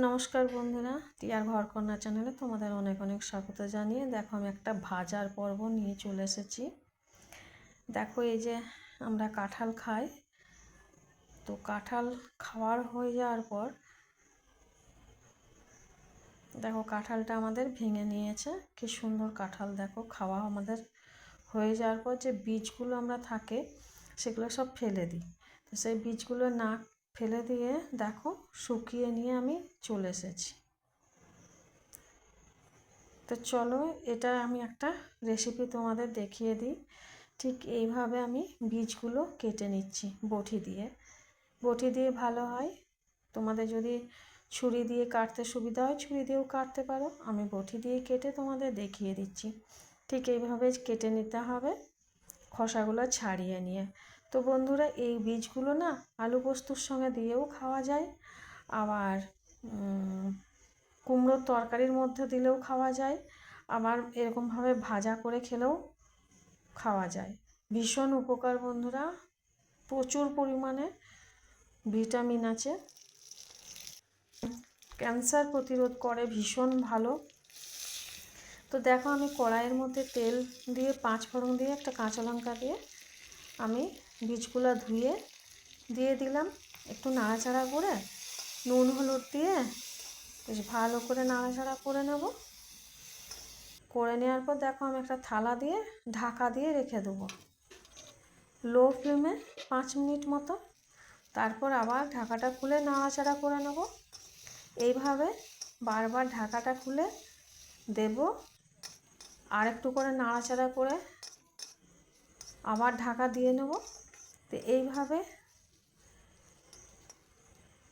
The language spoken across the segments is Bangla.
নমস্কার বন্ধুরা, টিয়ার ঘরকন্যা চ্যানেলে তোমাদের অনেক অনেক স্বাগত জানিয়ে দেখো আমি একটা ভাজার পর্ব নিয়ে চলে এসেছি। দেখো এই যে আমরা কাঁঠাল খাই। তো কাঁঠাল খাওয়ার হয়ে যাওয়ার পর দেখো কাঁঠালটা আমাদের ভেঙে নিয়েছে। কি সুন্দর কাঁঠাল দেখো, খাওয়া আমাদের হয়ে যাওয়ার পর যে বীজগুলো আমরা থাকে সেগুলো সব ফেলে দিই। তো সেই বীজগুলো না ফেলে দিয়ে দেখো শুকিয়ে নিয়ে আমি চলে এসেছি। তো চলো, এটা আমি একটা রেসিপি তোমাদের দেখিয়ে দিই। ঠিক এইভাবে আমি বীজগুলো কেটে নিচ্ছি বটি দিয়ে। বটি দিয়ে ভালো হয়। তোমাদের যদি ছুরি দিয়ে কাটতে সুবিধা হয়, ছুরি দিয়েও কাটতে পারো। আমি বটি দিয়ে কেটে তোমাদের দেখিয়ে দিচ্ছি। ঠিক এইভাবে কেটে নিতে হবে খোসাগুলো ছাড়িয়ে নিয়ে। তো বন্ধুরা, এই বীজগুলো না আলু পোস্তর সঙ্গে দিয়েও খাওয়া যায়। আবার কুমড়োর তরকারির মধ্যে দিলেও খাওয়া যায়। আবার এরকমভাবে ভাজা করে খেলেও খাওয়া যায়। ভীষণ উপকার বন্ধুরা, প্রচুর পরিমাণে ভিটামিন আছে। ক্যান্সার প্রতিরোধ করে, ভীষণ ভালো। তো দেখো আমি কড়াইয়ের মধ্যে তেল দিয়ে, পাঁচ ফোড়ন দিয়ে একটা কাঁচা লঙ্কা দিয়ে আমি বীজগুলো ধুয়ে দিয়ে দিলাম। একটু নাড়াচাড়া করে নুন, হলুদ দিয়ে বেশ ভালো করে নাড়াচাড়া করে নেব। করে নেওয়ার পর দেখো আমি একটা থালা দিয়ে ঢাকা দিয়ে রেখে দেবো। লো ফ্লেমে পাঁচ মিনিট মতো। তারপর আবার ঢাকাটা খুলে নাড়াচাড়া করে নেব। এইভাবে বারবার ঢাকাটা খুলে দেব। আর একটু করে নাড়াচাড়া করে আবার ঢাকা দিয়ে নেব। তো এইভাবে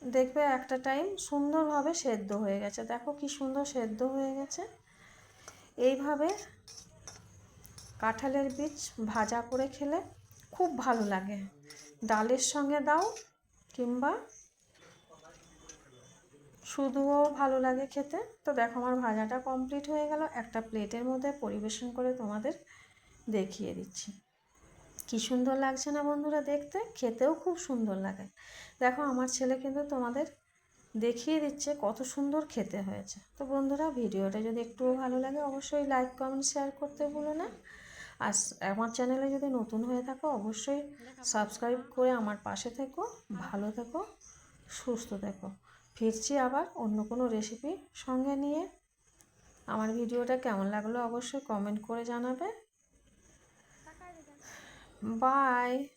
দেখবে একটা টাইম সুন্দরভাবে সেদ্ধ হয়ে গেছে। দেখো কি সুন্দর সেদ্ধ হয়ে গেছে। এইভাবে কাঁঠালের বীজ ভাজা করে খেলে খুব ভালো লাগে। ডালের সঙ্গে দাও কিংবা শুধুও ভালো লাগে খেতে। তো দেখো আমার ভাজাটা কমপ্লিট হয়ে গেল। একটা প্লেটের মধ্যে পরিবেশন করে তোমাদের দেখিয়ে দিচ্ছি। কি সুন্দর লাগছে না বন্ধুরা দেখতে? খেতেও খুব সুন্দর লাগে। দেখো, আমার ছেলে কিন্তু তোমাদের দেখিয়ে দিচ্ছে কত সুন্দর খেতে হয়েছে। তো বন্ধুরা, ভিডিওটা যদি একটুও ভালো লাগে, অবশ্যই লাইক কমেন্ট শেয়ার করতে ভুলো না। আর আমার চ্যানেলে যদি নতুন হয়ে থাকো, অবশ্যই সাবস্ক্রাইব করে আমার পাশে থেকো, ভালো থেকো, সুস্থ থেকো। ফিরছি আবার অন্য কোনো রেসিপি সঙ্গে নিয়ে। আমার ভিডিওটা কেমন লাগল অবশ্যই কমেন্ট করে জানাবে। Bye.